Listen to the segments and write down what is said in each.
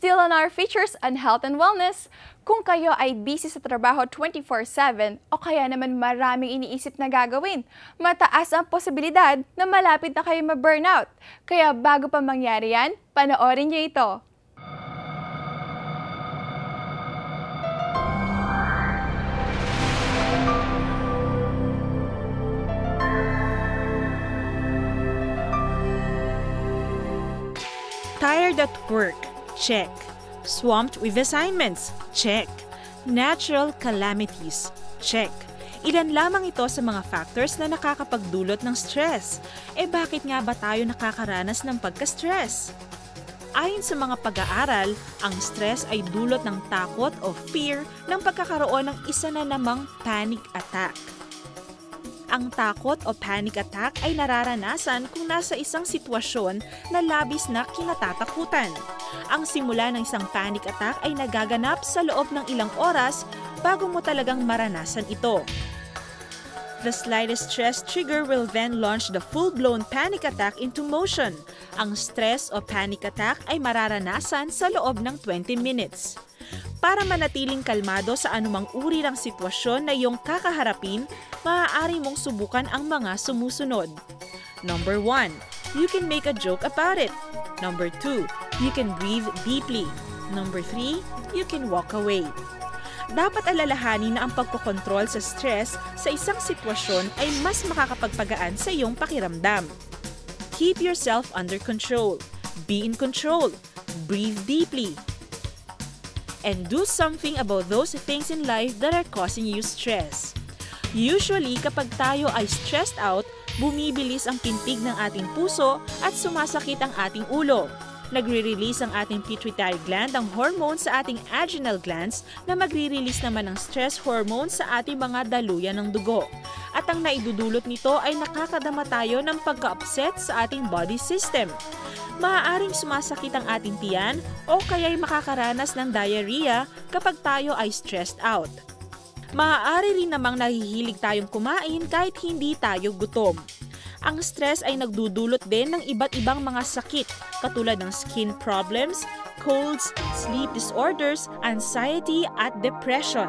Still on our features on health and wellness, kung kayo ay busy sa trabaho 24-7 o kaya naman maraming iniisip na gagawin, mataas ang posibilidad na malapit na kayo ma-burnout. Kaya bago pa mangyari yan, panoorin niyo ito. Tired at work? Check. Swamped with assignments? Check. Natural calamities? Check. Ilan lamang ito sa mga factors na nakakapagdulot ng stress. Eh bakit nga ba tayo nakakaranas ng pagka-stress? Ayon sa mga pag-aaral, ang stress ay dulot ng takot o fear ng pagkakaroon ng isa na namang panic attack. Ang takot o panic attack ay nararanasan kung nasa isang sitwasyon na labis na kinatatakutan. Ang simula ng isang panic attack ay nagaganap sa loob ng ilang oras bago mo talagang maranasan ito. The slightest stress trigger will then launch the full-blown panic attack into motion. Ang stress o panic attack ay mararanasan sa loob ng 20 minutes. Para manatiling kalmado sa anumang uri ng sitwasyon na iyong kakaharapin, maaari mong subukan ang mga sumusunod. Number 1. You can make a joke about it. Number 2. You can breathe deeply. Number 3. You can walk away. Dapat alalahanin na ang pagkokontrol sa stress sa isang sitwasyon ay mas makakapagpagaan sa iyong pakiramdam. Keep yourself under control. Be in control. Breathe deeply and do something about those things in life that are causing you stress. Usually, kapag tayo ay stressed out, bumibilis ang pintig ng ating puso at sumasakit ang ating ulo. Nagre-release ang ating pituitary gland ang hormones sa ating adrenal glands na magre-release naman ng stress hormones sa ating mga daluyan ng dugo. At ang naidudulot nito ay nakakadama tayo ng pagka-upset sa ating body system maaaring sumasakit ang ating tiyan o kaya'y makakaranas ng diarrhea kapag tayo ay stressed out. Maaari rin namang nahihilig tayong kumain kahit hindi tayo gutom. Ang stress ay nagdudulot din ng iba't ibang mga sakit katulad ng skin problems, colds, sleep disorders, anxiety at depression.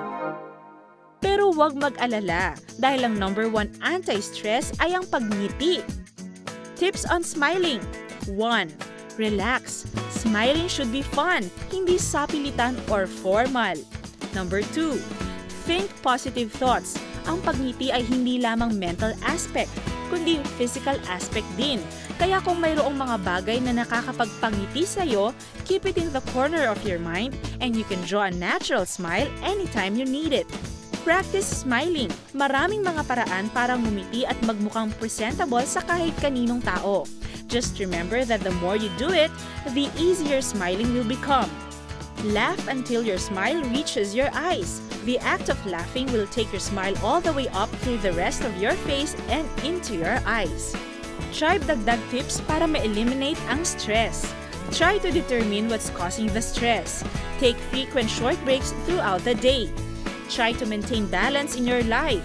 Pero huwag mag-alala dahil ang number one anti-stress ay ang pagngiti. Tips on smiling 1. Relax. Smiling should be fun, hindi sapilitan or formal. Number 2. Think positive thoughts. Ang pagngiti ay hindi lamang mental aspect, kundi physical aspect din. Kaya kung mayroong mga bagay na nakakapagpangiti sa'yo, keep it in the corner of your mind and you can draw a natural smile anytime you need it. Practice smiling. Maraming mga paraan para ngumiti at magmukhang presentable sa kahit kaninong tao. Just remember that the more you do it, the easier smiling will become. Laugh until your smile reaches your eyes. The act of laughing will take your smile all the way up through the rest of your face and into your eyes. Try dagdag tips para ma-eliminate ang stress. Try to determine what's causing the stress. Take frequent short breaks throughout the day. Try to maintain balance in your life.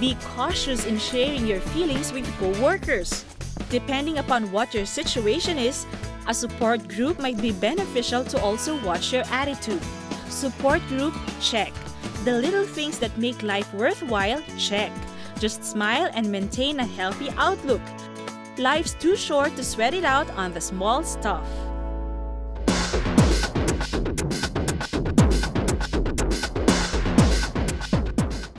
Be cautious in sharing your feelings with co-workers. Depending upon what your situation is, a support group might be beneficial to also watch your attitude. Support group, check. The little things that make life worthwhile, check. Just smile and maintain a healthy outlook. Life's too short to sweat it out on the small stuff.